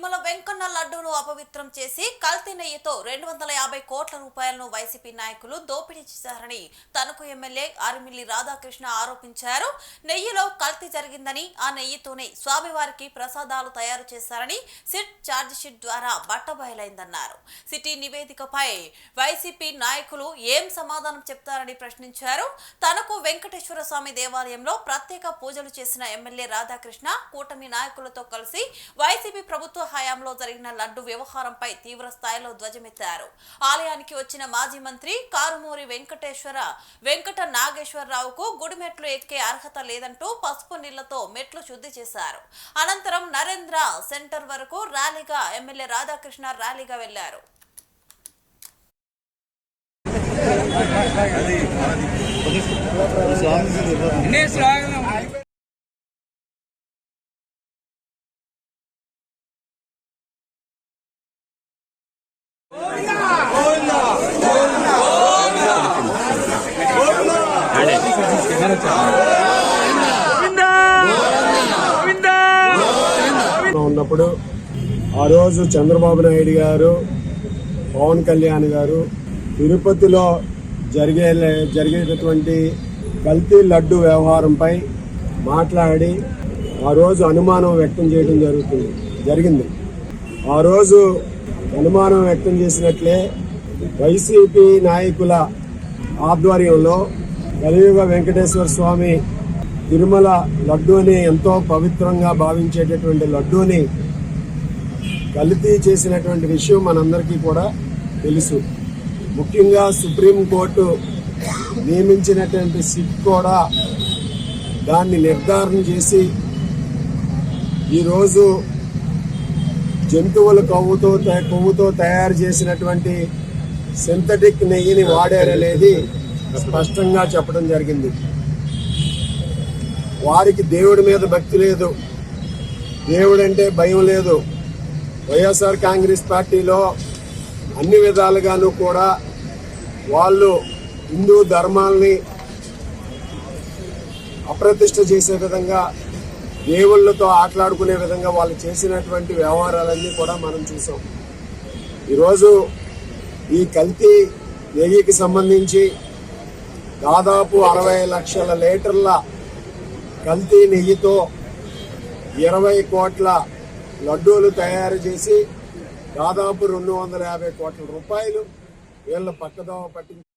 నిమ్మల వెంకన్న లడ్డూను అపవిత్రం చేసి కల్తీ నెయ్యితో రెండు వందల యాభై కోట్ల రూపాయలను వైసీపీ నాయకులు దోపిడీ చేశారని తణుకు ఎమ్మెల్యే ఆరిమిల్లి రాధాకృష్ణ ఆరోపించారు. నెయ్యిలో కల్తీ జరిగిందని ఆ నెయ్యితోనే స్వామివారికి ప్రసాదాలు తయారు చేశారని సిట్ ఛార్జిషీట్ ద్వారా బట్టబయలైందన్నారు సిటీ నివేదికపై వైసీపీ నాయకులు ఏం సమాధానం చెప్తారని ప్రశ్నించారు. తనకు వెంకటేశ్వర స్వామి దేవాలయంలో ప్రత్యేక పూజలు చేసిన ఎమ్మెల్యే రాధాకృష్ణ కూటమి నాయకులతో కలిసి వైసీపీ ప్రభుత్వ హయాంలో జరిగిన లడ్డు వ్యవహారంపై తీవ్ర స్థాయిలో ధ్వజమెత్తారు. ఆలయానికి వచ్చిన మాజీ మంత్రి కారుమూరి వెంకటేశ్వర వెంకట నాగేశ్వరరావుకు గుడిమెట్లు ఎక్కే అర్హత లేదంటూ పసుపు నీళ్ళతో మెట్లు శుద్ధి చేశారు. అనంతరం నరేంద్ర సెంటర్ వరకు ర్యాలీగా ఎమ్మెల్యే రాధాకృష్ణ ర్యాలీగా వెళ్ళారు. ఉన్నప్పుడు ఆ రోజు చంద్రబాబు నాయుడు గారు పవన్ కళ్యాణ్ గారు తిరుపతిలో జరిగే జరిగేటటువంటి కల్తీ లడ్డు వ్యవహారంపై మాట్లాడి ఆ రోజు అనుమానం వ్యక్తం చేయడం జరుగుతుంది జరిగింది. ఆ రోజు అనుమానం వ్యక్తం చేసినట్లే వైసీపీ నాయకుల ఆధ్వర్యంలో కలియుగ వెంకటేశ్వర స్వామి తిరుమల లడ్డూని ఎంతో పవిత్రంగా భావించేటటువంటి లడ్డూని కల్తీ చేసినటువంటి విషయం మనందరికీ కూడా తెలుసు. ముఖ్యంగా సుప్రీంకోర్టు నియమించినటువంటి సిట్ కూడా దాన్ని నిర్ధారణ చేసి ఈరోజు జంతువుల కొవ్వుతో కొవ్వుతో తయారు చేసినటువంటి సింథటిక్ నెయ్యిని వాడారనేది స్పష్టంగా చెప్పడం జరిగింది. వారికి దేవుడి మీద భక్తి లేదు. దేవుడంటే భయం లేదు. వైఎస్ఆర్ కాంగ్రెస్ పార్టీలో అన్ని విధాలుగాను కూడా వాళ్ళు హిందూ ధర్మాల్ని అప్రతిష్ట చేసే విధంగా దేవుళ్ళతో ఆటలాడుకునే విధంగా వాళ్ళు చేసినటువంటి వ్యవహారాలన్నీ కూడా మనం చూసాం. ఈరోజు ఈ కల్తీ నెయ్యికి సంబంధించి దాదాపు అరవై లక్షల లీటర్ల కల్తీ నెయ్యితో ఇరవై కోట్ల లడ్డూలు తయారు చేసి దాదాపు రెండు వందల యాభై కోట్ల రూపాయలు వీళ్ళ పక్కదోవ పట్టించి